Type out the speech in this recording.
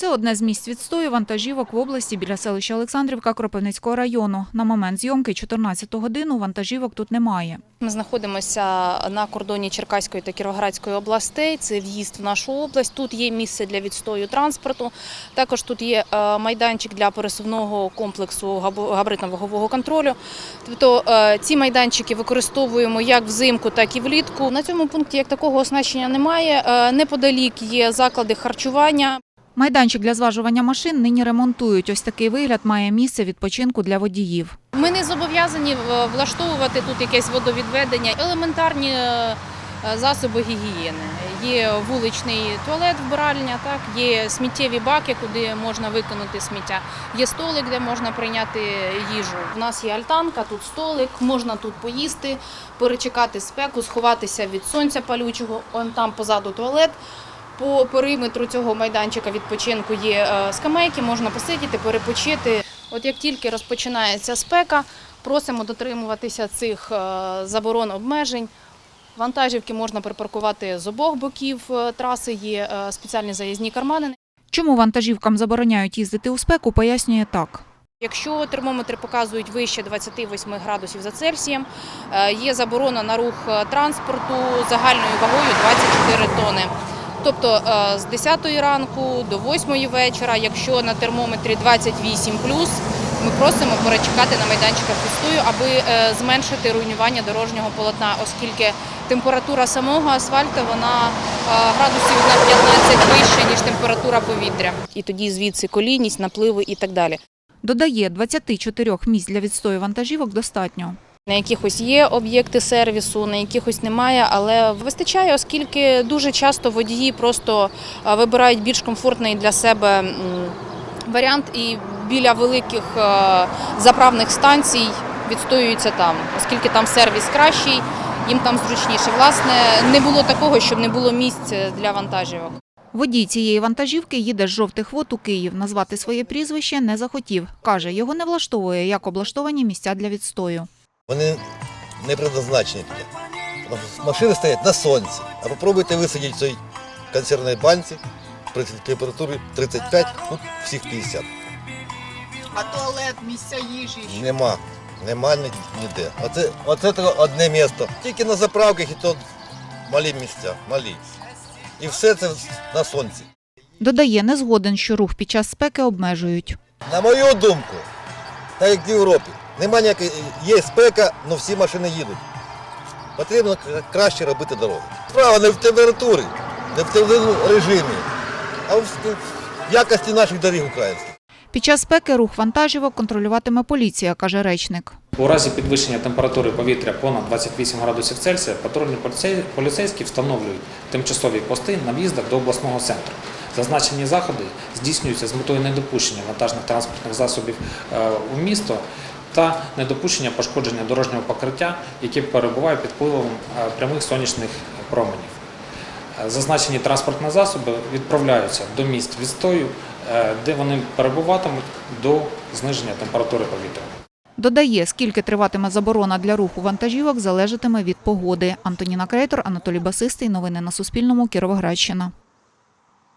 Це одне з місць відстою вантажівок в області біля селища Олександрівка Кропивницького району. На момент зйомки 14 годину вантажівок тут немає. Ми знаходимося на кордоні Черкаської та Кіровоградської областей. Це в'їзд в нашу область. Тут є місце для відстою транспорту. Також тут є е, майданчик для пересувного комплексу габаритно-вагового контролю. Тобто е, ці майданчики використовуємо як взимку, так і влітку. На цьому пункті як такого оснащення немає. Е, Неподалік є заклади харчування. Майданчик для зважування машин нині ремонтують. Ось такий вигляд має місце відпочинку для водіїв. Ми не зобов'язані е, влаштовувати тут якесь водовідведення, елементарні е, засоби гігієни. Є вуличний туалет, вбиральня, так є сміттєві баки, куди можна викинути сміття. Є столик, де можна прийняти їжу. У нас є альтанка, тут столик, можна тут поїсти, перечекати спеку, сховатися від сонця палючого. Он там позаду туалет. По периметру цього майданчика відпочинку є е, скамейки, можна посидіти, перепочити. От як тільки розпочинається спека, просимо дотримуватися цих е, заборон обмежень. Вантажівки можна припаркувати з обох боків е, траси, є спеціальні заїзні кармани. Чому вантажівкам забороняють їздити у спеку, пояснює так. Якщо термометри показують вище 28 градусів за Цельсієм, є заборона на рух транспорту загальною вагою 24 тони. Тобто е, з 10 ранку до 8 вечора, якщо на термометрі 28 ми просимо перечекати на майданчиках відстою, аби е, зменшити руйнування дорожнього полотна, оскільки температура самого асфальту вона е, градусів на 15 вища, ніж температура повітря. І тоді звідси колійність, напливи і так далі. Додає, 24 місць для відстою вантажівок достатньо. На якихось є об'єкти сервісу, на якихось немає, але вистачає, оскільки дуже часто водії просто вибирають більш комфортний для себе варіант і біля великих заправних станцій відстоюються там, оскільки там сервіс кращий, їм там зручніше. Власне, не було такого, щоб не було місць для вантажівок. Водій цієї вантажівки їде з жовтих вод у Київ. Назвати своє прізвище не захотів. Каже, його не влаштовує, як облаштовані місця для відстою. Вони не предназначені туди. Машини стоять на сонці. А попробуйте висадити в цій консервній банці при температурі 35, ну всіх 50. А туалет, місця їжі. що? Нема. Нема ні- ніде. Оце, оце таке одне місто. Тільки на заправках і то малі місця, малі. І все це на сонці. Додає, не згоден, що рух під час спеки обмежують. На мою думку, так як в Європі, нема ніякої, є спека, але всі машини їдуть. Потрібно краще робити дороги. Справа не в температурі, не в температурному режимі, а в, в якості наших доріг українських. Під час спеки рух вантажівок контролюватиме поліція, каже речник. У разі підвищення температури повітря понад 28 градусів Цельсія патрульні поліцейські встановлюють тимчасові пости на в'їздах до обласного центру. Зазначені заходи здійснюються з метою недопущення вантажних транспортних засобів е, у місто та недопущення пошкодження дорожнього покриття, яке перебуває під впливом е, прямих сонячних променів. Е, Зазначені транспортні засоби відправляються до місць відстою, е, де вони перебуватимуть до зниження температури повітря. Додає, скільки триватиме заборона для руху вантажівок, залежатиме від погоди. Антоніна Крейтор, Анатолій Басистий. Новини на Суспільному. Кіровоградщина.